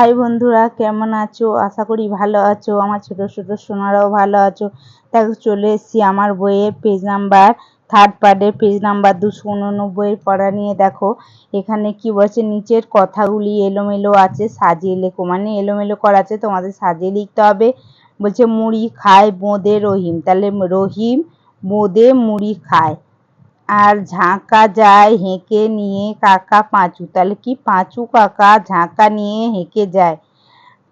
High বন্ধুরা, কেমন আছো? আশা করি ভালো আছো। আমার ছোট ছোট সোনারাও ভালো আছো। দেখো, চলে এসেছি আমার বইয়ের পেজ নাম্বার থার্ড পার্টের পেজ নাম্বার দুশো উননব্বইয়ের পড়া নিয়ে। দেখো, এখানে কি বলছে? নিচের কথাগুলি এলোমেলো আছে, সাজিয়ে লেখো। মানে এলোমেলো করা আছে, তোমাদের সাজিয়ে লিখতে হবে। বলছে, মুড়ি খায় বোঁদে রহিম। তাহলে রহিম বোঁদে মুড়ি খায়। আর ঝাঁকা যায়, হেঁকে নিয়ে কাকা পাঁচু। তাহলে কি পাঁচু কাকা ঝাঁকা নিয়ে হেঁকে যায়?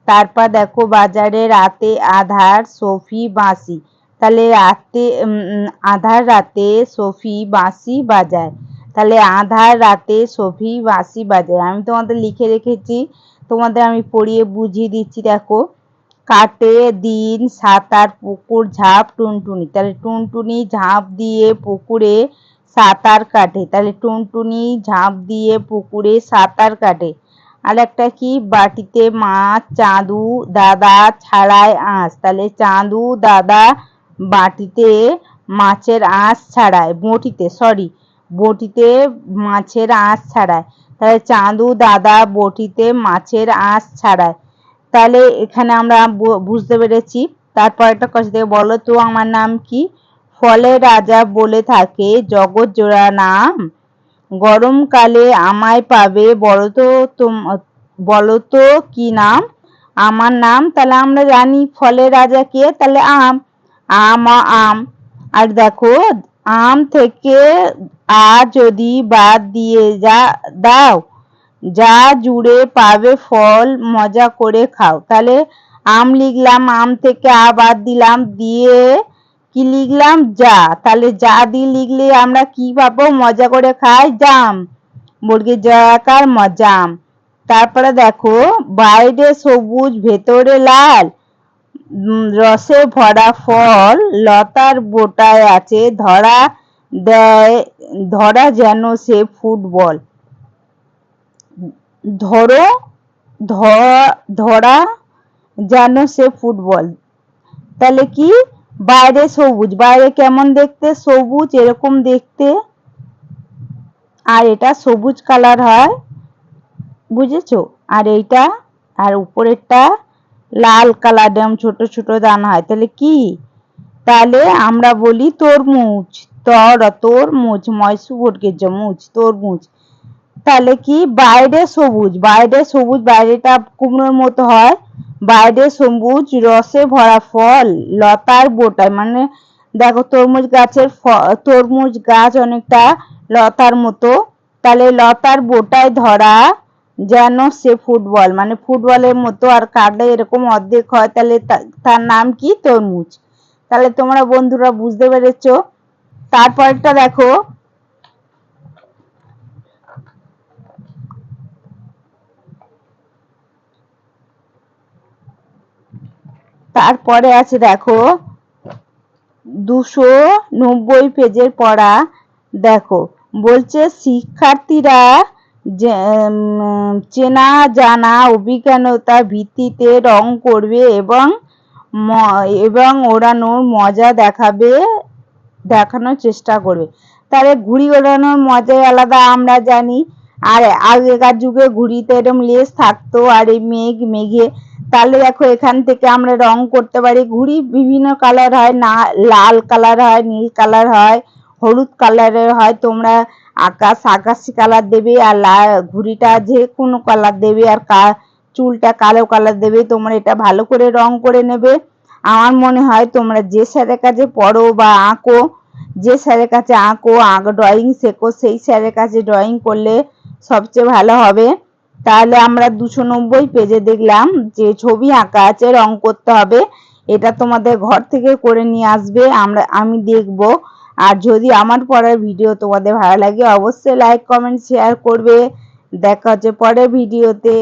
তারপর দেখো বাজারে রাতে আধার, সফি, বাঁশি। তাহলে রাতে আধার রাতে সফি, বাঁশি বাজায়। তাহলে আধার রাতে সফি, বাঁশি বাজায়। আমি তোমাদের লিখে রেখেছি, তোমাদের আমি পড়িয়ে বুঝিয়ে দিচ্ছি, দেখো। কাটে দিন, সাঁতার, পুকুর, ঝাঁপ, টুনটুনি। তাহলে টুনটুনি ঝাঁপ দিয়ে পুকুরে সাঁতার কাটে। তাহলে টুনটুনি ঝাঁপ দিয়ে পুকুরে সাঁতার কাটে। আর একটা কি? বাটিতে মাছ, চাঁদু দাদা ছাড়ায় আঁশ। তাহলে চাঁদু দাদা বাটিতে মাছের আঁশ ছাড়ায়, বটিতে সরি বটিতে মাছের আঁশ ছাড়ায়। তাহলে চাঁদু দাদা বটিতে মাছের আঁশ ছাড়ায়। তাহলে এখানে আমরা বুঝতে পেরেছি। তারপর একটা কথা থেকে বলো তো, আমার নাম কি? ফলে রাজা বলে থাকে, জগৎ জোড়া নাম, গরমকালে আমায় পাবে, বলো তো বলো তো কি নাম? আমার নাম তাহলে আমরা জানি, ফলে রাজা কে? তাহলে আম আম আম। আর দেখো, আম থেকে আ যদি বাদ দিয়ে যা, দাও, যা জুড়ে পাবে ফল, মজা করে খাও। তাহলে আম লিখলাম, আম থেকে আ বাদ দিলাম, দিয়ে কি লিখলাম? যা। তাহলে যা দিয়ে লিখলে আমরা কি পাবো? মজা করে খাই, জাম। মুরগির জয়াকার মজাম তারপরে দেখো, বাইরে সবুজ, ভেতরে লাল। রসে ভরা ফল, লতার বোটায় আছে। ধরা দেয়, ধরা যেন সে ফুটবল। ধরো ধরা যেন সে ফুটবল। তাহলে কি? বাইরে সবুজ, বাইরে কেমন দেখতে? সবুজ, এরকম দেখতে। আর এটা সবুজ কালার হয়, বুঝেছ? আর এইটা, আর উপরেরটা লাল কালার, যেমন ছোট ছোট দানা হয়। তাহলে কি? তাহলে আমরা বলি তরমুজ, তর, তরমুজ ময়সু ভটকে জমুজ তরমুজ। তাহলে কি? বাইরে সবুজ বাইরে সবুজ, বাইরেটা কুমড়োর মতো হয়। বাইরে সবুজ রসে ভরা ফল, লতার বোটায় মানে দেখো তরমুজ গাছের তরমুজ গাছ অনেকটা লতার মতো। তাহলে লতার বোটায় ধরা যেন সে ফুটবল মানে ফুটবলের মতো আর কাটলে এরকম অর্ধেক হয়, তাহলে তার নাম কি? তরমুজ। তাহলে তোমরা বন্ধুরা বুঝতে পেরেছ। তারপরটা দেখো তারপরে আছে দেখো, দুশো নব্বই পেজের পড়া। দেখো, বলছে শিক্ষার্থীরা চেনা জানা অভিজ্ঞানতার ভিত্তিতে রং করবে এবং এবং ওড়ানোর মজা দেখাবে, দেখানোর চেষ্টা করবে। তাহলে ঘুড়ি ওড়ানোর মজাই আলাদা, আমরা জানি আর আগেকার যুগে ঘুড়িতে এরম লেস থাকতো আর এই মেঘ মেঘে। তাহলে দেখো এখান থেকে আমরা রং করতে পারি। ঘুড়ি বিভিন্ন কালার হয়, না, লাল কালার হয়, নীল কালার হয়, হলুদ কালারের হয়। তোমরা আকাশ, আকাশি কালার দেবে আর ঘুড়িটা যে কোনো কালার দেবে আর কা, চুলটা কালো কালার দেবে। তোমরা এটা ভালো করে রং করে নেবে। আমার মনে হয় তোমরা যে স্যারের কাছে পড়ো বা আঁকো, যে স্যারের কাছে আঁকো, আঁক ড্রয়িং শেখো, সেই স্যারের কাছে ড্রয়িং করলে সবচেয়ে ভালো হবে। তাহলে আমরা দুশো নব্বই পেজে দেখলাম যে ছবি আঁকা আছে, রং করতে হবে। এটা তোমাদের ঘর থেকে করে নিয়ে আসবে। আমরা, আমি দেখব। আর যদি আমার পরের ভিডিও তোমাদের ভালো লাগে, অবশ্যই লাইক কমেন্ট শেয়ার করবে। দেখা হচ্ছে পরের ভিডিওতে